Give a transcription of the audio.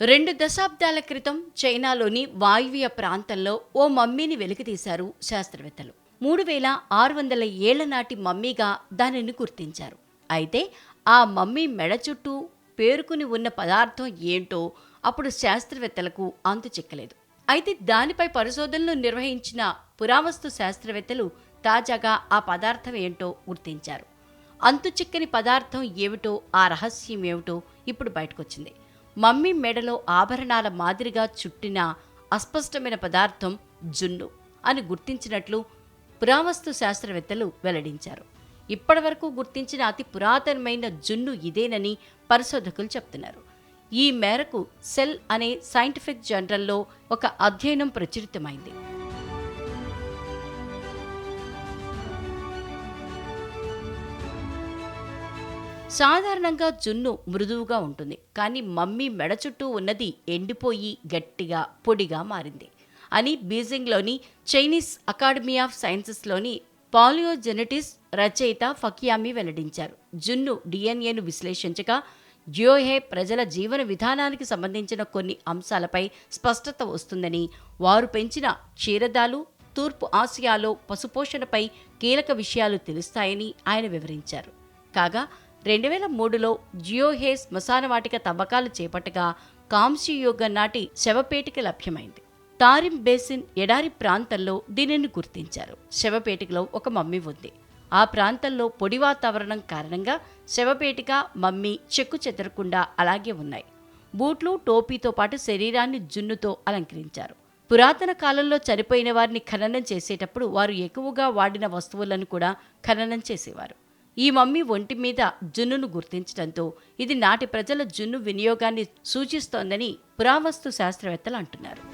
రెండు దశాబ్దాల క్రితం చైనాలోని వాయువ్య ప్రాంతంలో ఓ మమ్మీని వెలికితీశారు శాస్త్రవేత్తలు. మూడు వేల ఆరు వందల ఏళ్ళ నాటి మమ్మీగా దానిని గుర్తించారు. అయితే ఆ మమ్మీ మెడ చుట్టూ పేరుకుని ఉన్న పదార్థం ఏంటో అప్పుడు శాస్త్రవేత్తలకు అంతు చిక్కలేదు. అయితే దానిపై పరిశోధనలు నిర్వహించిన పురావస్తు శాస్త్రవేత్తలు తాజాగా ఆ పదార్థం ఏంటో గుర్తించారు. అంతు చిక్కని పదార్థం ఏమిటో ఆ రహస్యం ఏమిటో ఇప్పుడు బయటకొచ్చింది. మమ్మీ మెడలో ఆభరణాల మాదిరిగా చుట్టిన అస్పష్టమైన పదార్థం జున్ను అని గుర్తించినట్లు పురావస్తు శాస్త్రవేత్తలు వెల్లడించారు. ఇప్పటివరకు గుర్తించిన అతి పురాతనమైన జున్ను ఇదేనని పరిశోధకులు చెప్తున్నారు. ఈ మేరకు సెల్ అనే సైంటిఫిక్ జర్నల్లో ఒక అధ్యయనం ప్రచురితమైంది. సాధారణంగా జున్ను మృదువుగా ఉంటుంది. కానీ మమ్మీ మెడ చుట్టూ ఉన్నది ఎండిపోయి గట్టిగా పొడిగా మారింది అని బీజింగ్లోని చైనీస్ అకాడమీ ఆఫ్ సైన్సెస్లోని పాలియోజెనెటిస్ రచయిత ఫకియామి వెల్లడించారు. జున్ను డిఎన్ఏను విశ్లేషించగా జియోహే ప్రజల జీవన విధానానికి సంబంధించిన కొన్ని అంశాలపై స్పష్టత వస్తుందని వారు పెంచిన క్షీరదాలు తూర్పు ఆసియాలో పశుపోషణపై కీలక విషయాలు తెలుస్తాయని ఆయన వివరించారు. కాగా రెండు వేల మూడులో జియోహేస్ శ్మశానవాటిక తవ్వకాలు చేపట్టగా కాంస్యయుగ నాటి శవపేటిక లభ్యమైంది. తారిం బేసిన్ ఎడారి ప్రాంతంలో దీనిని గుర్తించారు. శవపేటికలో ఒక మమ్మీ ఉంది. ఆ ప్రాంతంలో పొడి వాతావరణం కారణంగా శవపేటిక మమ్మీ చెక్కు చెదరకుండా అలాగే ఉన్నాయి. బూట్లు టోపీతో పాటు శరీరాన్ని జున్నుతో అలంకరించారు. పురాతన కాలంలో చనిపోయిన వారిని ఖననం చేసేటప్పుడు వారు ఎక్కువగా వాడిన వస్తువులను కూడా ఖననం చేసేవారు. ఈ మమ్మీ ఒంటి మీద జున్నును గుర్తించడంతో ఇది నాటి ప్రజల జున్ను వినియోగాన్ని సూచిస్తోందని పురావస్తు శాస్త్రవేత్తలు అంటున్నారు.